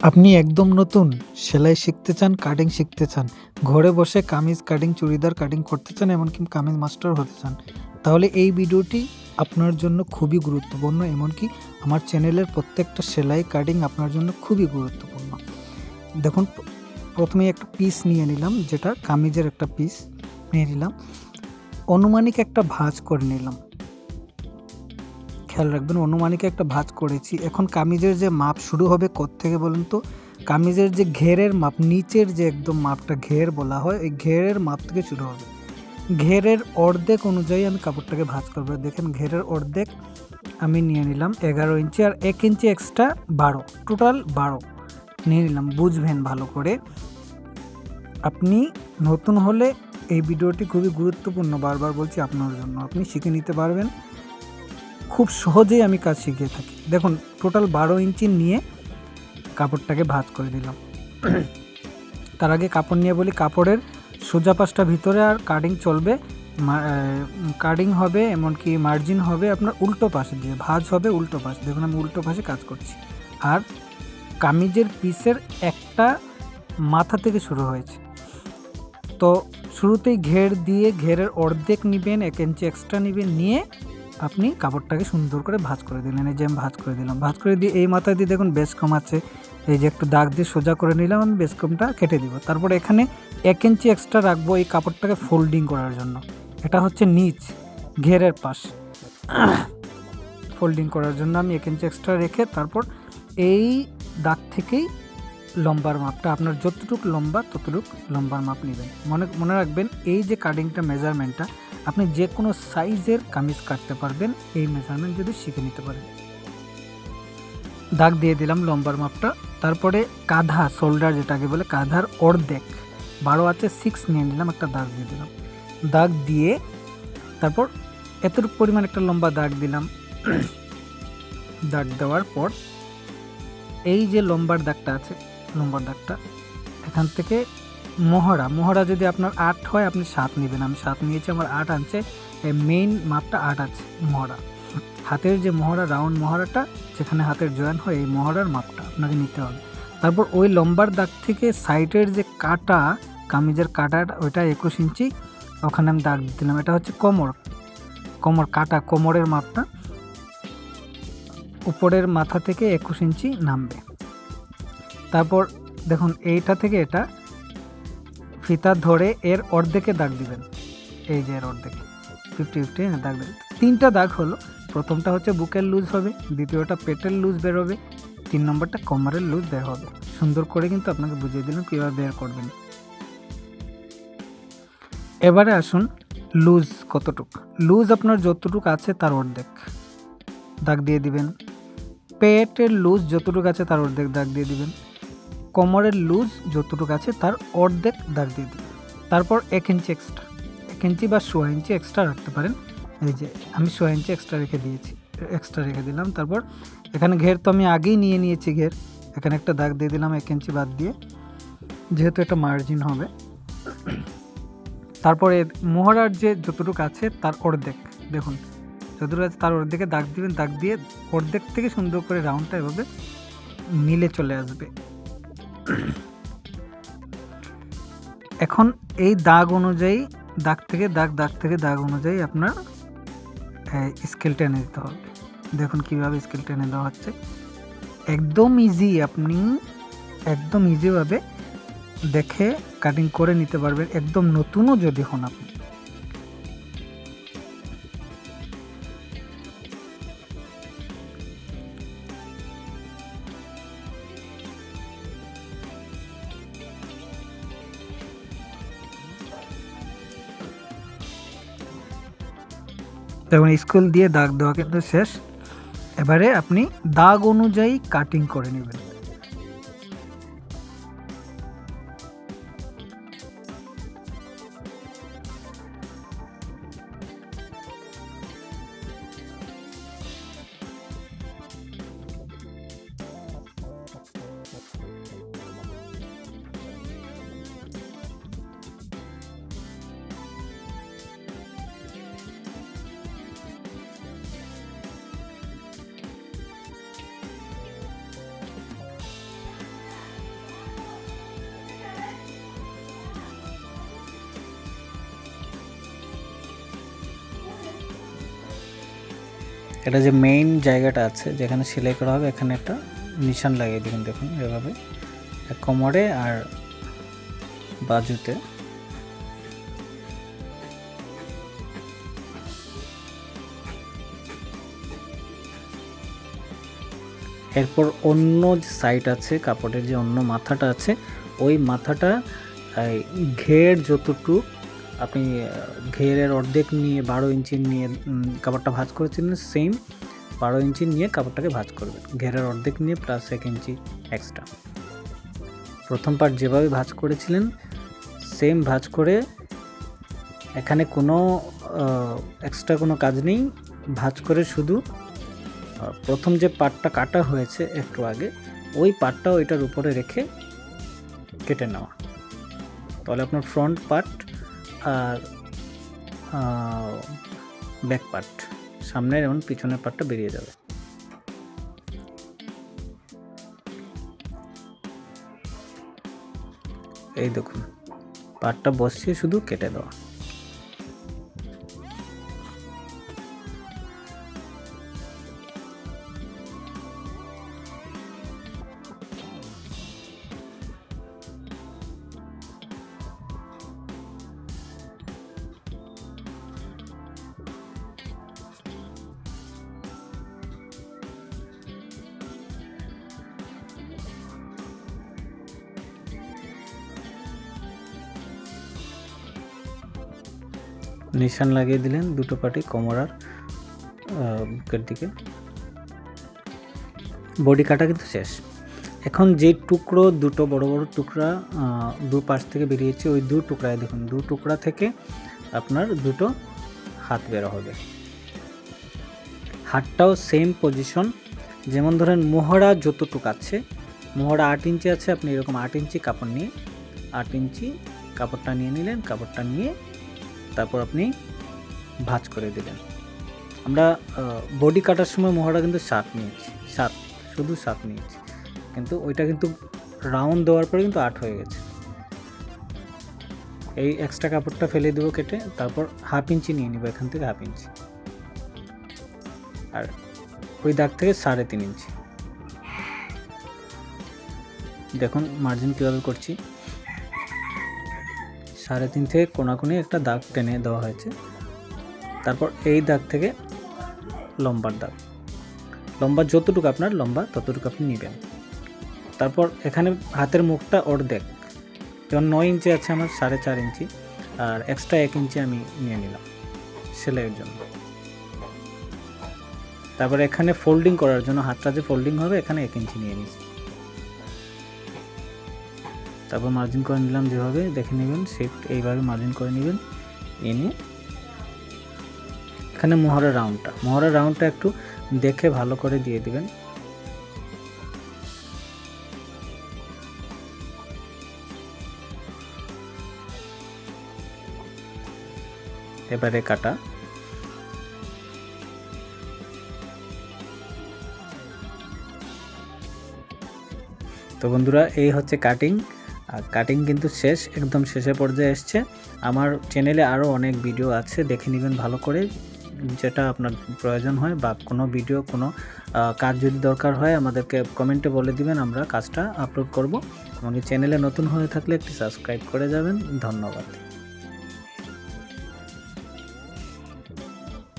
আপনি একদম নতুন, সেলাই শিখতে চান কাটিং শিখতে চান, ঘরে বসে কামিজ কাটিং চুড়িদার কাটিং করতে চান, এমনকি কামিজ মাস্টার হতে চান, তাহলে এই ভিডিওটি আপনার জন্য খুবই গুরুত্বপূর্ণ, এমনকি আমার চ্যানেলের প্রত্যেকটা সেলাই কাটিং আপনার জন্য খুবই গুরুত্বপূর্ণ। দেখুন প্রথমে একটা পিস নিয়ে নিলাম, যেটা কামিজের একটা পিস নিয়ে নিলাম। অনুমানিক একটা ভাঁজ করে নিলাম। খেয়াল রাখবেন, অনুমানিক একটা ভাঁজ করেছি। এখন কামিজের যে মাপ শুরু হবে থেকে বলুন তো? কামিজের যে ঘেরের মাপ, নিচের যে একদম মাপটা ঘের বলা হয় ওই ঘেরের মাপ থেকে শুরু হবে। ঘেরের অর্ধেক অনুযায়ী আমি কাপড়টাকে ভাঁজ করব। দেখেন ঘেরের অর্ধেক আমি নিয়ে নিলাম এগারো ইঞ্চি আর এক ইঞ্চি এক্সট্রা বারো। টোটাল বারো। নিয়ে নিলাম, বুঝবেন ভালো করে। আপনি নতুন হলে এই ভিডিওটি খুবই গুরুত্বপূর্ণ। বারবার বলছি আপনার জন্য, আপনি শিখে নিতে পারবেন। খুব সহজেই আমি কাজ শিখিয়ে থাকি। দেখুন টোটাল বারো ইঞ্চি নিয়ে কাপড়টাকে ভাঁজ করে দিলাম তার আগে কাপড় নিয়ে বলি, কাপড়ের সোজা পাশটা ভিতরে আর কাটিং চলবে। কাটিং হবে, এমনকি মার্জিন হবে আপনার উল্টো পাশে দিয়ে, ভাঁজ হবে উল্টো পাশে। দেখুন, আমি উল্টো পাশে কাজ করছি। আর কামিজের পিসের একটা মাথা থেকে শুরু হয়েছে। তো শুরুতেই ঘের দিয়ে, ঘেরের অর্ধেক নেবেন, এক ইঞ্চি এক্সট্রা নেবেন, নিয়ে আপনি কাপড়টাকে সুন্দর করে ভাজ করে দিলেন, এই যে আমি ভাজ করে দিলাম। ভাজ করে দিয়ে এই মাথায় দিয়ে দেখুন বেশ কম আছে। এই যে একটু দাগ দিয়ে সোজা করে নিলাম, আমি বেশ কমটা কেটে দিব। তারপর এখানে এক ইঞ্চি এক্সট্রা রাখব এই কাপড়টাকে ফোল্ডিং করার জন্য। এটা হচ্ছে নিচ, ঘেরের পাশ। ফোল্ডিং করার জন্য আমি এক ইঞ্চি এক্সট্রা রেখে তারপর এই দাগ থেকেই লম্বার মাপটা, আপনার যতটুকু লম্বা, ততটুকু লম্বার মাপ নেবেন। মনে মনে রাখবেন, এই যে কাটিংটা মেজারমেন্টটা আপনি যে কোনো সাইজের কামিজ কাটতে পারবেন, এই মেজারমেন্ট যদি শিখে নিতে পারেন। দাগ দিয়ে দিলাম লম্বার মাপটা, তারপরে কাঁধা শোল্ডার যেটাকে বলে, কাঁধার অর্ধেক, বারো আছে সিক্স নিয়ে নিলাম, একটা দাগ দিয়ে দিলাম। দাগ দিয়ে তারপর এতটুকু পরিমাণ একটা লম্বা দাগ দিলাম। দাগ দেওয়ার পর, এই যে লম্বার দাগটা আছে লম্বার দাগটা। এখান থেকে মহড়া মহড়া যদি আপনার আট হয়, আপনি সাত নেবেন। আমি সাত নিয়েছি, আমার আট আনছে। মেইন মাপটা আট আছে মহড়া হাতের যে মহড়া রাউন্ড মহড়াটা যেখানে হাতের জয়েন হয়, এই মহড়ার মাপটা আপনাকে নিতে হবে। তারপর ওই লম্বার দাগ থেকে সাইডের যে কাটা, কামিজের কাটাটা ওইটা একুশ ইঞ্চি, ওখানে আমি দাগ দিলাম। এটা হচ্ছে কোমর। কোমর কাটা, কোমরের মাপটা উপরের মাথা থেকে একুশ ইঞ্চি নামবে। তারপর দেখুন, এইটা থেকে এটা ফিতা ধরে এর অর্ধেকে দাগ দিবেন। এই যে এর অর্ধেকে ফিফটি ফিফটি হ্যাঁ দাগ দেবেন। তিনটা দাগ হলো, প্রথমটা হচ্ছে বুকের লুজ হবে, দ্বিতীয়টা পেটের লুজ বেরোবে তিন নম্বরটা কোমরের লুজ বের হবে। সুন্দর করে কিন্তু আপনাকে বুঝিয়ে দিলাম কীভাবে বের করবেন। এবারে আসুন, লুজ কতটুক? লুজ আপনার যতটুক আছে তার অর্ধেক দাগ দিয়ে দিবেন। পেটের লুজ যতটুকু আছে তার অর্ধেক দাগ দিয়ে দিবেন। কোমরের লুজ যতটুকু আছে তার অর্ধেক দাগ দিয়ে দিবেন তারপর এক ইঞ্চি এক্সট্রা এক ইঞ্চি বা সোয়া ইঞ্চি এক্সট্রা রাখতে পারেন। এই যে, আমি সোয়া ইঞ্চি এক্সট্রা রেখে দিয়েছি এক্সট্রা রেখে দিলাম। তারপর এখানে ঘের তো আমি আগেই নিয়ে নিয়েছি ঘের। এখানে একটা দাগ দিয়ে দিলাম এক ইঞ্চি বাদ দিয়ে। যেহেতু এটা মার্জিন হবে। তারপরে মোহরার যে যতটুকু আছে তার অর্ধেক। দেখুন, যতটুকু আছে তার অর্ধেকে দাগ দিবেন। দাগ দিয়ে অর্ধেক থেকে সুন্দর করে রাউন্ডটা এভাবে মিলে চলে আসবে। এখন এই দাগ অনুযায়ী, দাগ থেকে দাগ দাগ থেকে দাগ অনুযায়ী আপনার স্কেল টেনে দিতে হবে। দেখুন কীভাবে স্কেল টেনে দেওয়া হচ্ছে। একদম ইজি আপনি একদম ইজিভাবে দেখে কাটিং করে নিতে পারবেন। একদম নতুনও যদি হন আপনি। তখন স্কুল দিয়ে দাগ দেওয়া কিন্তু শেষ। এবারে আপনি দাগ অনুযায়ী কাটিং করে নেবেন। এটা যে মেইন জায়গাটা আছে, যেখানে সেলাই করা হবে, এখানে একটা নিশান লাগিয়ে দিবেন দেখুন এভাবে। কোমরে আর বাজুতে। এরপর অন্য যে সাইড আছে, কাপড়ের যে অন্য মাথাটা আছে, ওই মাথাটা ঘের যতটুকু আপনি ঘেরের অর্ধেক নিয়ে বারো ইঞ্চি নিয়ে কাপড়টা ভাঁজ করেছিলেন সেম বারো ইঞ্চি নিয়ে কাপড়টাকে ভাঁজ করবেন। ঘেরের অর্ধেক নিয়ে প্লাস এক ইঞ্চি এক্সট্রা প্রথম পার্ট যেভাবে ভাঁজ করেছিলেন সেম ভাঁজ করে এখানে কোনো এক্সট্রা কোনো কাজ নেই। ভাঁজ করে শুধু প্রথম যে পার্টটা কাটা হয়েছে একটু আগে, ওই পার্টটাও এটার উপরে রেখে কেটে নেওয়া। তাহলে আপনার ফ্রন্ট পার্ট আর ব্যাক পার্ট সামনের এবং পিছনের পার্টটা বেরিয়ে যাবে। এই দেখুন পার্টটা বসিয়ে শুধু কেটে দেওয়া। নিশান লাগিয়ে দিলেন দুটো পাটি কোমরার বুকের দিকে। বডি কাটা কিন্তু শেষ। এখন যে টুকরো, দুটো বড় বড় টুকরা দু পাশ থেকে বেরিয়েছে, ওই দু টুকরায় দেখুন, দু টুকরা থেকে আপনার দুটো হাত বের হবে। হাতটাও সেম পজিশন যেমন ধরেন মোহরা যতটুক আছে, মোহরা আট ইঞ্চি আছে, আপনি এরকম আট ইঞ্চি কাপড় নিয়ে, আট ইঞ্চি কাপড়টা নিয়ে নিলেন, কাপড়টা নিয়ে তারপর আপনি ভাঁজ করে দিলেন। আমরা বডি কাটার সময় মোহরা কিন্তু সাত নিয়েছি সাত, শুধু সাত নিয়েছি কিন্তু ওইটা কিন্তু রাউন্ড দেওয়ার পরে কিন্তু আট হয়ে গেছে। এই এক্সট্রা কাপড়টা ফেলে দেবো কেটে, তারপর হাফ ইঞ্চি নিয়ে নিব, এখান থেকে হাফ ইঞ্চি আর ওই দাগ থেকে সাড়ে তিন ইঞ্চি দেখুন মার্জিন কীভাবে করছি। সাড়ে তিন থেকে কোনাকুনি একটা দাগ টেনে দেওয়া হয়েছে। তারপর এই দাগ থেকে লম্বার দাগ। লম্বা যতটুকু আপনার লম্বা, ততটুকু আপনি নেবেন। তারপর এখানে হাতের মুখটা অর্ধেক। যেমন নয় ইঞ্চি আছে আমার, সাড়ে চার ইঞ্চি। আর এক্সট্রা এক ইঞ্চি আমি নিয়ে নিলাম সেলাইয়ের জন্য। তারপর এখানে ফোল্ডিং করার জন্য, হাতটা যে ফোল্ডিং হবে, এখানে এক ইঞ্চি নিয়ে নিয়েছি তারপর মার্জিন করে নিলাম যেভাবে, দেখে নেবেন সেট এইভাবে মার্জিন করে নেবেন। নিয়ে এখানে মোহরের রাউন্ডটা মোহরের রাউন্ডটা একটু দেখে ভালো করে দিয়ে দিবেন। এবারে কাটা। তো বন্ধুরা, এই হচ্ছে কাটিং আর কাটিং কিন্তু শেষ, একদম শেষে পর্যায়ে এসছে। আমার চ্যানেলে আরও অনেক ভিডিও আছে, দেখে নেবেন ভালো করে। যেটা আপনার প্রয়োজন হয় বা কোনো ভিডিও কোনো কাজ যদি দরকার হয়, আমাদেরকে কমেন্টে বলে দিবেন, আমরা কাজটা আপলোড করব। এবং চ্যানেলে নতুন হয়ে থাকলে একটি সাবস্ক্রাইব করে যাবেন। ধন্যবাদ।